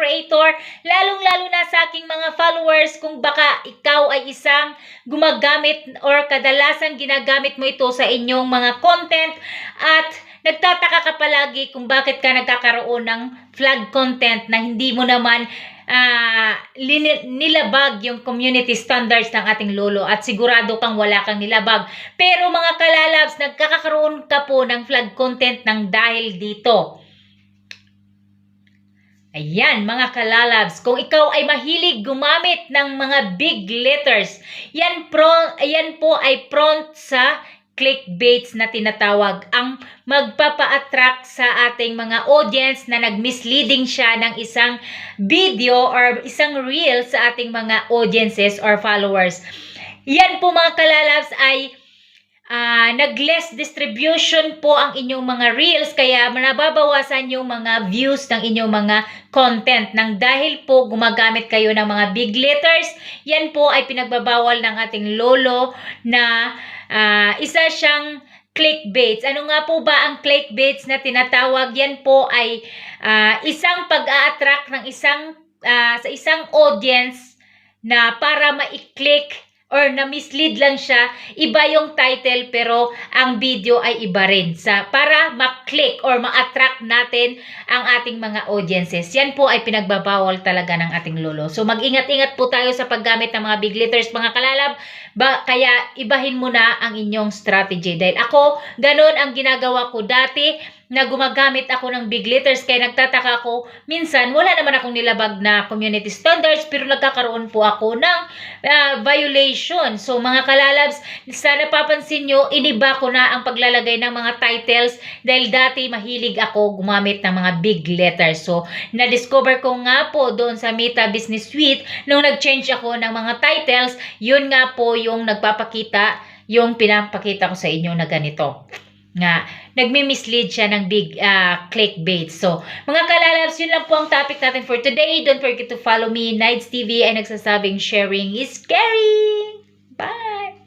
creator, lalong-lalo na sa aking mga followers kung baka ikaw ay isang gumagamit or kadalasang ginagamit mo ito sa inyong mga content at nagtataka ka palagi kung bakit ka nagkakaroon ng flag content na hindi mo naman lini- nilabag yung community standards ng ating lolo at sigurado kang wala kang nilabag. Pero mga kalalabs, nagkakaroon ka po ng flag content ng dahil dito. Ayan, mga kalalabs, kung ikaw ay mahilig gumamit ng mga big letters, yan, pro, yan po ay prompt sa clickbaits na tinatawag ang magpapa-attract sa ating mga audience na nag-misleading siya ng isang video or isang reel sa ating mga audiences or followers. Yan po mga kalalabs ay ah, nag-less distribution po ang inyong mga reels kaya nababawasan yung mga views ng inyong mga content nang dahil po gumagamit kayo ng mga big letters yan po ay pinagbabawal ng ating lolo na ah, isa siyang clickbaits. Ano nga po ba ang clickbaits na tinatawag? Yan po ay ah, isang pag-a-attract ng isang ah, sa isang audience na para ma-click or na-mislead lang siya, iba yung title pero ang video ay iba rin sa para ma-click or ma-attract natin ang ating mga audiences. Yan po ay pinagbabawal talaga ng ating lolo. So mag-ingat-ingat po tayo sa paggamit ng mga big letters mga kalalab, ba, kaya ibahin mo na ang inyong strategy. Dahil ako, ganun ang ginagawa ko dati na gumagamit ako ng big letters kaya nagtataka ako minsan wala naman akong nilabag na community standards pero nagkakaroon po ako ng ah, violation. So mga kalalabs, sana papansin nyo, iniba ko na ang paglalagay ng mga titles dahil dati mahilig ako gumamit ng mga big letters. So na-discover ko nga po doon sa Meta Business Suite nung nag-change ako ng mga titles, yun nga po yung nagpapakita yung pinapakita ko sa inyo na ganito nga nagmi-mislead siya ng big ah, clickbait. So, mga kalalabs, yun lang po ang topic natin for today. Don't forget to follow me. Nights TV ay nagsasabing sharing is caring. Bye!